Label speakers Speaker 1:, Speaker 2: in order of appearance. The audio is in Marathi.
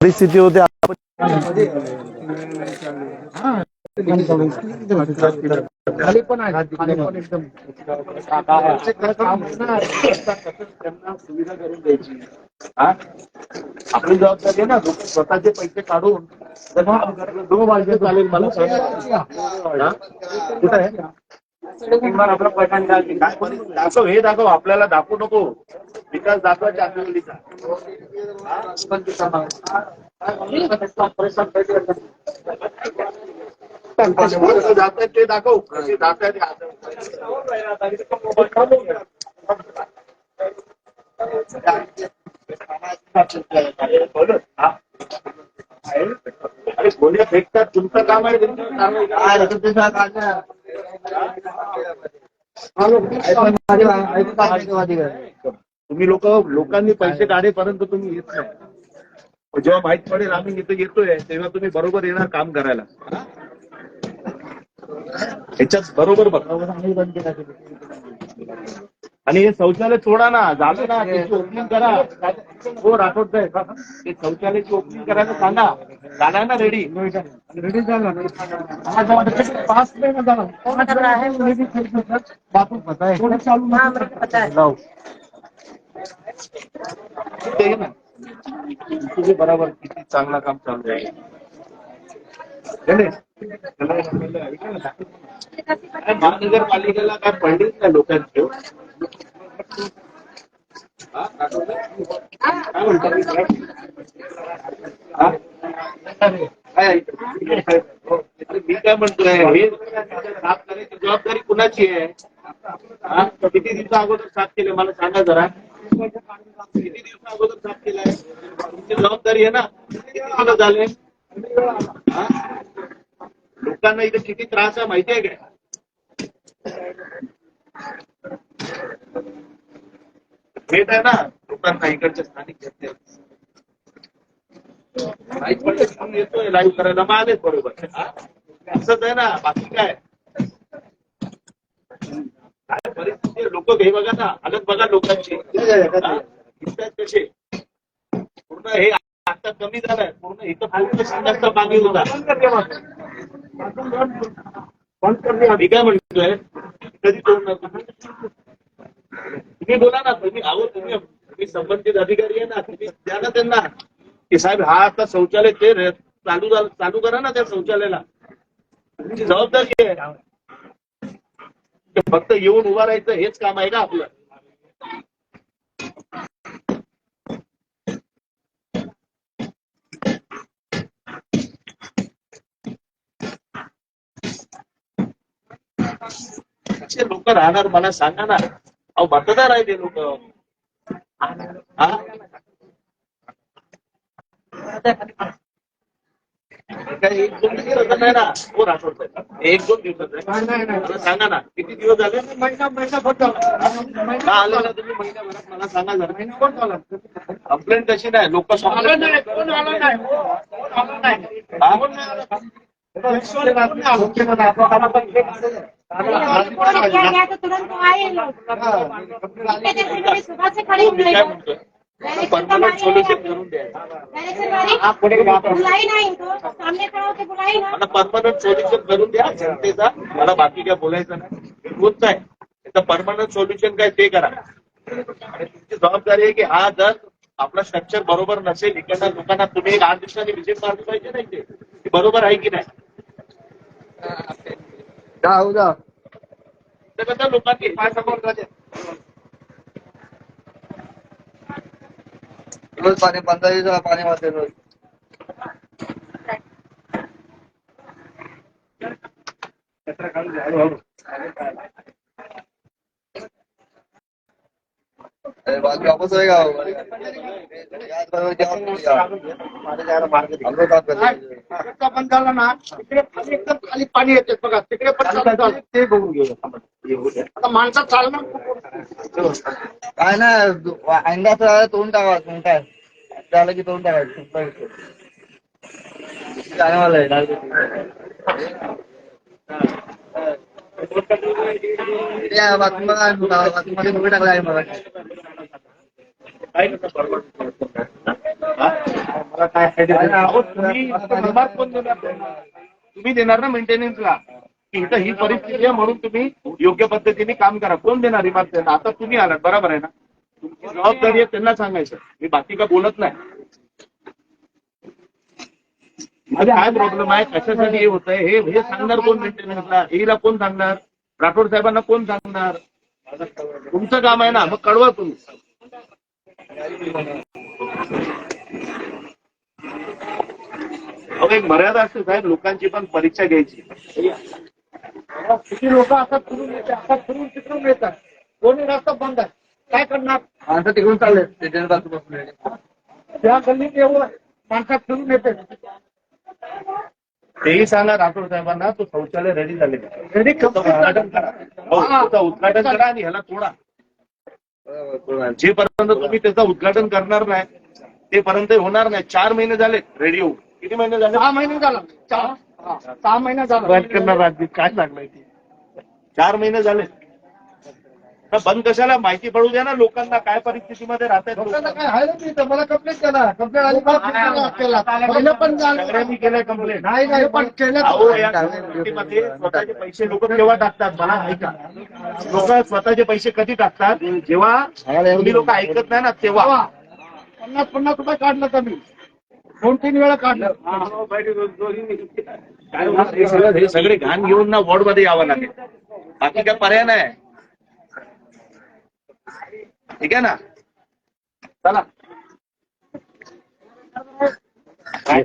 Speaker 1: परिस्थिती होते
Speaker 2: आपली जबाबदारी आहे ना स्वतःचे पैसे काढून दोन वाजले चालेल मला कुठं आहे आपला पैठण काय परिस्थिती? दाखव हे दाखव आपल्याला दाखवू नको विकास दाखवायचा आंदोलनीचा. ते दाखव. कसे अरे गोळ्या फेकतात तुमचं काम आहे तुमचं काम आहे. तुम्ही लोक लोकांनी पैसे काढेपर्यंत तुम्ही येत नाही. जेव्हा माहीत पडेल आम्ही इथं येतोय तेव्हा तुम्ही बरोबर येणार काम करायला. ह्याच्यात बरोबर बघा. आणि हे शौचालय सोडा ना झालं ना त्याची ओपनिंग करा. हो राठोड साहेब ते शौचालयाची ओपनिंग करायला सांगा. झालाय ना रेडी
Speaker 3: रेडी झाला पाच महिना झाला. बाथरूम पता है चालू
Speaker 4: हाँ मेरे
Speaker 2: ना तुझे बरोबर किती चांगला काम चालू आहे. महानगरपालिकेला काय पडलीच नाही लोकांचे? काय म्हणतात मी? काय म्हणतोय? हे जबाबदारी कुणाची आहे? किती दिवसा अगोदर साथ केले? मला सांगा जरा. किती साफ केलाय तुमची जबाबदारी आहे ना किती दिवस झाले लोकांना इथे किती त्रास आहे माहिती आहे काय? भेट आहे ना लोकांना इकडच्या स्थानिक जनतेला माहीत येतोय लाईव्ह करायला मग आलेच बरोबर. असंच आहे ना बाकी काय? परिस्थिती लोक हे बघा ना हालत बघा लोकांची. कसे? पूर्ण हे आता कमी झालंय. पूर्ण इथं पूर्ण संघर्ष होता. मी काय म्हणतोय? कधी तुम्ही? तुम्ही बोला ना तुम्ही अहो तुम्ही तुम्ही संबंधित अधिकारी आहे ना तुम्ही द्या ना त्यांना. की साहेब हा आता शौचालय ते रे- चालू झालं- चालू करा ना त्या शौचालयाला. तुमची जबाबदारी आहे. फक्त येऊन उभा राहायचं हेच काम आहे का आपलं? लोक राहणार मला सांगा ना. अहो मतदार आहे ते लोक. एक दोन दिवसाचं नाही ना. हो राठोड साहेब. एक दोन दिवसात मला सांगा ना. किती दिवस झाले?
Speaker 3: महिना महिना फक्त
Speaker 2: का आले ना तुम्ही महिन्याभरात मला सांगा जरा. कंप्लेंट कशी नाही लोक
Speaker 3: आलं नाही कोण आलं नाही? कोण आलं? कोण आलं.
Speaker 4: है
Speaker 2: परमनंट करून द्या परमनंट सोल्युशन करून द्या जनतेचा मला बाकी काय बोलायचं नाही. रोजच आहे त्याचं परमनंट सोल्युशन काय ते करा. आणि तुमची जबाबदारी आहे की हा जर आपला स्ट्रक्चर बरोबर नसेल इकडनं लोकांना तुम्ही एक आठ दिवसांनी व्हिजिट मारली पाहिजे नाही ते. बरोबर आहे की नाही?
Speaker 3: जा
Speaker 2: तर लोकांनी पाय समोर झाले
Speaker 3: रोज पाणी पंधरा दिवसाला पाणी वाजते रोज. बाकी वापस होएगा याद बरोबर
Speaker 5: ना तिकडे खाली एकदम खाली पाणी येते बघा तिकडे पण
Speaker 2: ते बघून घेऊ
Speaker 5: आता माणसं चालणार
Speaker 3: काय ना अंगाचं तोंड टाका मग काय झालं की तोंड टाकायचं. चांगला आहे मला
Speaker 2: काय तुम्ही देणार तुम्ही देणार ना मेंटेनन्सला की इथं ही परिस्थिती आहे म्हणून तुम्ही योग्य पद्धतीने काम करा. कोण देणार रिमार्क त्यांना आता तुम्ही आलात बरोबर आहे ना? तुमची जबाबदारी आहे त्यांना सांगायचं. मी बाकी का बोलत नाही. माझा काय प्रॉब्लेम आहे कशासाठी हे होत आहे हे हे सांगणार कोण मेंटेनन्सला एला कोण सांगणार? राठोड साहेबांना कोण सांगणार? तुमचं काम आहे ना मग कळवा तुम्ही. अहो, एक मर्यादा असते साहेब लोकांची पण परीक्षा घ्यायची.
Speaker 5: किती लोक आता फिरून येते आता फिरून तिकडून येतात. कोणी रस्ता बंद आहे. काय करणार?
Speaker 3: माणसं तिकडून चालले
Speaker 5: त्या गल्लीत एवढं माणसात फिरून येते
Speaker 2: तेही सांगा राठोड साहेबांना तो शौचालय रेडी झाले उद्घाटन करा. हो, त्याचं उद्घाटन करा आणि ह्याला तोडा. जेपर्यंत तुम्ही त्याचं उद्घाटन करणार नाही तेपर्यंत होणार नाही. चार महिने झाले रेडी होऊन किती महिने झाले?
Speaker 5: सहा महिने झाला. चार हा, सहा महिने झाला.
Speaker 2: बंद करणार राज्य काय लागलंय ते? चार महिने झाले. तर बंद कशाला? माहिती पडू द्या ना लोकांना काय परिस्थितीमध्ये राहतात
Speaker 5: लोकांना काय आहे ना तिथं मला कंप्लेंट केला. कंप्लेंट केला
Speaker 2: कंप्लेंट
Speaker 5: नाही नाही पण
Speaker 2: स्वतःचे पैसे लोक केव्हा टाकतात? मला ऐका. लोक स्वतःचे पैसे कधी टाकतात? जेव्हा तुम्ही लोक ऐकत नाही ना तेव्हा.
Speaker 5: पन्नास पन्नास रुपये काढलं तर मी. दोन तीन वेळा काढलं?
Speaker 2: हे. हे सगळे घाण घेऊन ना वॉर्डमध्ये यावं लागेल. बाकी काय पर्याय नाही. ठीक आहे ना? चला. काय?